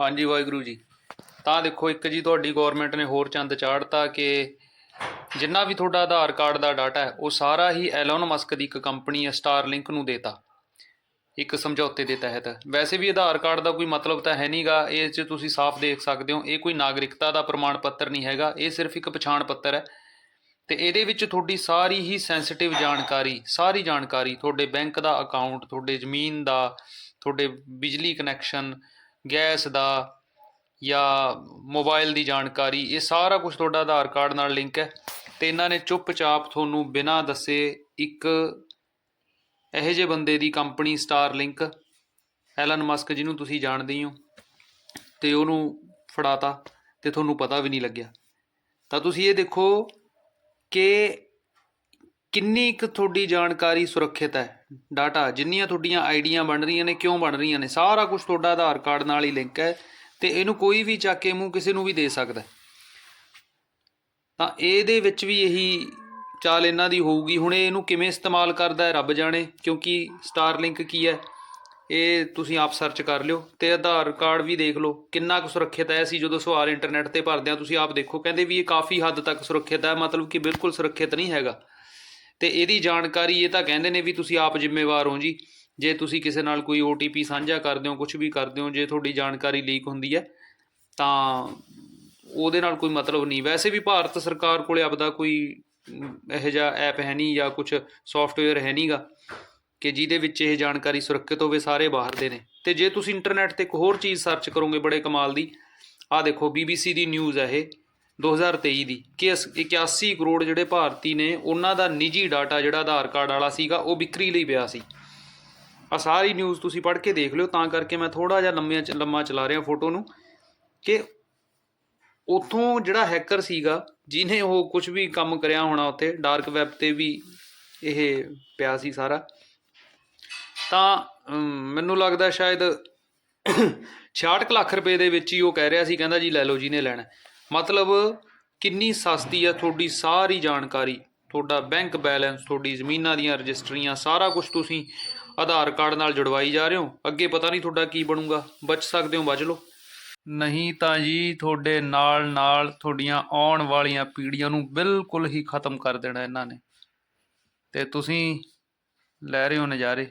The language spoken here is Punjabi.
ਹਾਂਜੀ, ਵਾਹਿਗੁਰੂ ਜੀ। ਤਾਂ ਦੇਖੋ, ਇੱਕ ਜੀ ਤੁਹਾਡੀ ਗਵਰਨਮੈਂਟ ਨੇ ਹੋਰ ਚੰਦ ਚਾੜਤਾ ਕਿ ਜਿੰਨਾ ਵੀ ਤੁਹਾਡਾ ਆਧਾਰ ਕਾਰਡ ਦਾ ਡਾਟਾ ਹੈ, ਉਹ ਸਾਰਾ ਹੀ ਐਲਨ ਮਸਕ ਦੀ ਇੱਕ ਕੰਪਨੀ ਹੈ ਸਟਾਰਲਿੰਕ ਨੂੰ ਦੇਤਾ। ਇੱਕ ਸਮਝੌਤੇ ਦੇ ਤਹਿਤ। ਵੈਸੇ ਵੀ ਆਧਾਰ ਕਾਰਡ ਦਾ ਕੋਈ ਮਤਲਬ ਤਾਂ ਹੈ ਨਹੀਂਗਾ। ਇਹ 'ਚ ਤੁਸੀਂ ਸਾਫ਼ ਦੇਖ ਸਕਦੇ ਹੋ, ਇਹ ਕੋਈ ਨਾਗਰਿਕਤਾ ਦਾ ਪ੍ਰਮਾਣ ਪੱਤਰ ਨਹੀਂ ਹੈਗਾ। ਇਹ ਸਿਰਫ ਇੱਕ ਪਛਾਣ ਪੱਤਰ ਹੈ। ਤੇ ਇਹਦੇ ਵਿੱਚ ਤੁਹਾਡੀ ਸਾਰੀ ਹੀ ਸੈਂਸਿਟਿਵ ਜਾਣਕਾਰੀ, ਸਾਰੀ ਜਾਣਕਾਰੀ, ਤੁਹਾਡੇ ਬੈਂਕ ਦਾ ਅਕਾਊਂਟ ਤੁਹਾਡੇ ਜ਼ਮੀਨ ਦਾ, ਤੁਹਾਡੇ ਬਿਜਲੀ ਕਨੈਕਸ਼ਨ ਗੈਸ ਦਾ ਜਾਂ ਮੋਬਾਈਲ ਦੀ ਜਾਣਕਾਰੀ, ਇਹ ਸਾਰਾ ਕੁਝ ਤੁਹਾਡਾ ਆਧਾਰ ਕਾਰਡ ਨਾਲ ਲਿੰਕ ਹੈ। ਤੇ ਇਹਨਾਂ ਨੇ ਚੁੱਪਚਾਪ ਤੁਹਾਨੂੰ ਬਿਨਾਂ ਦੱਸੇ ਇੱਕ ਇਹੋ ਜਿਹੇ ਬੰਦੇ ਦੀ company Starlink, Elon Musk ਜਿਹਨੂੰ ਤੁਸੀਂ ਜਾਣਦੇ ਹੀ ਹੋ, ਤੇ ਉਹਨੂੰ ਫੜਾਤਾ ਤੇ ਤੁਹਾਨੂੰ ਪਤਾ ਵੀ ਨਹੀਂ ਲੱਗਿਆ। ਤਾਂ ਤੁਸੀਂ ਇਹ ਦੇਖੋ ਕਿ ਕਿੰਨੀ ਕੁ ਤੁਹਾਡੀ ਜਾਣਕਾਰੀ ਸੁਰੱਖਿਅਤ ਹੈ? ਡਾਟਾ, ਜਿੰਨੀਆਂ ਤੁਹਾਡੀਆਂ ਆਈਡੀਆਂ ਬਣ ਰਹੀਆਂ ਨੇ, ਕਿਉਂ ਬਣ ਰਹੀਆਂ ਨੇ? ਸਾਰਾ ਕੁਝ ਤੁਹਾਡਾ ਆਧਾਰ ਕਾਰਡ ਨਾਲ ਹੀ ਲਿੰਕ ਹੈ ਤੇ ਇਹਨੂੰ ਕੋਈ ਵੀ ਚੱਕ ਕੇ ਮੂੰਹ ਕਿਸੇ ਨੂੰ ਵੀ ਦੇ ਸਕਦਾ ਤਾਂ ਇਹਦੇ ਵਿੱਚ ਵੀ ਇਹੀ ਚਾਲ ਇਹਨਾਂ ਦੀ ਹੋਊਗੀ। ਹੁਣ ਇਹਨੂੰ ਕਿਵੇਂ ਇਸਤੇਮਾਲ ਕਰਦਾ ਹੈ, ਰੱਬ ਜਾਣੇ, ਕਿਉਂਕਿ ਸਟਾਰਲਿੰਕ ਕੀ ਹੈ? ਇਹ ਤੁਸੀਂ ਆਪ ਸਰਚ ਕਰ ਲਿਓ ਤੇ ਆਧਾਰ ਕਾਰਡ ਵੀ ਦੇਖ ਲਓ। ਕਿੰਨਾ ਕੁ ਸੁਰੱਖਿਅਤ ਹੈ? ਅਸੀਂ ਜਦੋਂ ਸਵਾਲ ਇੰਟਰਨੈਟ ਤੇ ਭਰਦੇ ਹਾਂ, ਤੁਸੀਂ ਆਪ ਦੇਖੋ। ਕਹਿੰਦੇ ਵੀ ਇਹ ਕਾਫੀ ਹੱਦ ਤੱਕ ਸੁਰੱਖਿਅਤ ਹੈ। ਮਤਲਬ ਕਿ ਬਿਲਕੁਲ ਸੁਰੱਖਿਅਤ ਨਹੀਂ ਹੈਗਾ। ਤੇ ਇਹਦੀ ਜਾਣਕਾਰੀ ਇਹ ਤਾਂ ਕਹਿੰਦੇ ਨੇ ਵੀ ਤੁਸੀਂ ਆਪ ਜ਼ਿੰਮੇਵਾਰ ਹੋ ਜੀ। ਜੇ ਤੁਸੀਂ ਕਿਸੇ ਨਾਲ ਕੋਈ OTP ਸਾਂਝਾ ਕਰਦੇ ਹੋ ਕੁਝ ਵੀ ਕਰਦੇ ਹੋ ਜੇ ਤੁਹਾਡੀ ਜਾਣਕਾਰੀ ਲੀਕ ਹੁੰਦੀ ਹੈ ਤਾਂ ਉਹਦੇ ਨਾਲ ਕੋਈ ਮਤਲਬ ਨਹੀਂ। ਵੈਸੇ ਵੀ ਭਾਰਤ ਸਰਕਾਰ ਕੋਲੇ ਆਪਦਾ ਕੋਈ ਅਮ, ਇਹੋ ਜਿਹਾ ਐਪ ਹੈ ਨਹੀਂ ਜਾਂ ਕੁਝ ਸੌਫਟਵੇਅਰ ਹੈ ਨਹੀਂਗਾ ਕਿ ਜਿਹਦੇ ਵਿੱਚ ਇਹ ਜਾਣਕਾਰੀ ਸੁਰੱਖਿਅਤ ਹੋਵੇ ਸਾਰੇ ਬਾਹਰ ਦੇ ਨੇ। ਤੇ ਜੇ ਤੁਸੀਂ ਇੰਟਰਨੈਟ ਤੇ ਇੱਕ ਹੋਰ ਚੀਜ਼ ਸਰਚ ਕਰੋਗੇ ਬੜੇ ਕਮਾਲ ਦੀ ਆਹ ਦੇਖੋ BBC ਦੀ ਨਿਊਜ਼ ਹੈ ਇਹ। 2023 ਦੀ ਕਿ ਅਸ- 81 ਕਰੋੜ ਜਿਹੜੇ ਭਾਰਤੀ ਨੇ, ਉਹਨਾਂ ਦਾ ਨਿੱਜੀ ਡਾਟਾ ਜਿਹੜਾ ਆਧਾਰ ਕਾਰਡ ਵਾਲਾ ਸੀਗਾ, ਉਹ ਵਿਕਰੀ ਲਈ ਪਿਆ ਸੀ। ਆ ਸਾਰੀ ਨਿਊਜ਼ ਤੁਸੀਂ ਪੜ੍ਹ ਕੇ ਦੇਖ ਲਿਓ, ਤਾਂ ਕਰਕੇ ਮੈਂ ਥੋੜਾ ਜਿਹਾ ਲੰਮਿਆਂ ਲੰਮਾ ਚਲਾ ਰਿਹਾ ਫੋਟੋ ਨੂੰ, ਕਿ ਉਥੋਂ ਜਿਹੜਾ ਹੈਕਰ ਸੀਗਾ, ਜਿਹਨੇ ਉਹ ਕੁਝ ਵੀ ਕੰਮ ਕਰਿਆ ਹੋਣਾ ਉੱਥੇ ਡਾਰਕ ਵੈਬ ਤੇ ਵੀ ਇਹ ਪਿਆ ਸੀ ਸਾਰਾ। ਤਾਂ ਮੈਨੂੰ ਲੱਗਦਾ ਸ਼ਾਇਦ 66 ਕੁ ਲੱਖ ਰੁਪਏ ਦੇ ਵਿੱਚ ਹੀ ਉਹ ਕਹਿ ਰਿਹਾ ਸੀ, ਕਹਿੰਦਾ ਜੀ ਲੈ ਲਓ ਜੀ ਨੇ ਲੈਣਾ। ਮਤਲਬ ਕਿੰਨੀ ਸਸਤੀ ਆ ਤੁਹਾਡੀ ਸਾਰੀ ਜਾਣਕਾਰੀ? ਤੁਹਾਡਾ ਬੈਂਕ ਬੈਲੈਂਸ ਤੁਹਾਡੀ ਜ਼ਮੀਨਾਂ ਦੀਆਂ ਰਜਿਸਟਰੀਆਂ, ਸਾਰਾ ਕੁਝ ਤੁਸੀਂ ਆਧਾਰ ਕਾਰਡ ਨਾਲ ਜੁੜਵਾਈ ਜਾ ਰਹੇ ਹੋ? ਅੱਗੇ ਪਤਾ ਨਹੀਂ ਤੁਹਾਡਾ ਕੀ ਬਣੂਗਾ। ਬਚ ਸਕਦੇ ਹੋ, ਬਚ ਲਓ। ਨਹੀਂ ਤਾਂ ਜੀ, ਤੁਹਾਡੇ ਨਾਲ ਨਾਲ ਤੁਹਾਡੀਆਂ ਆਉਣ ਵਾਲੀਆਂ ਪੀੜ੍ਹੀਆਂ ਨੂੰ ਬਿਲਕੁਲ ਹੀ ਖਤਮ ਕਰ ਦੇਣਾ ਇਹਨਾਂ ਨੇ। ਤੇ ਤੁਸੀਂ ਲੈ ਰਹੇ ਹੋ ਨਜ਼ਾਰੇ।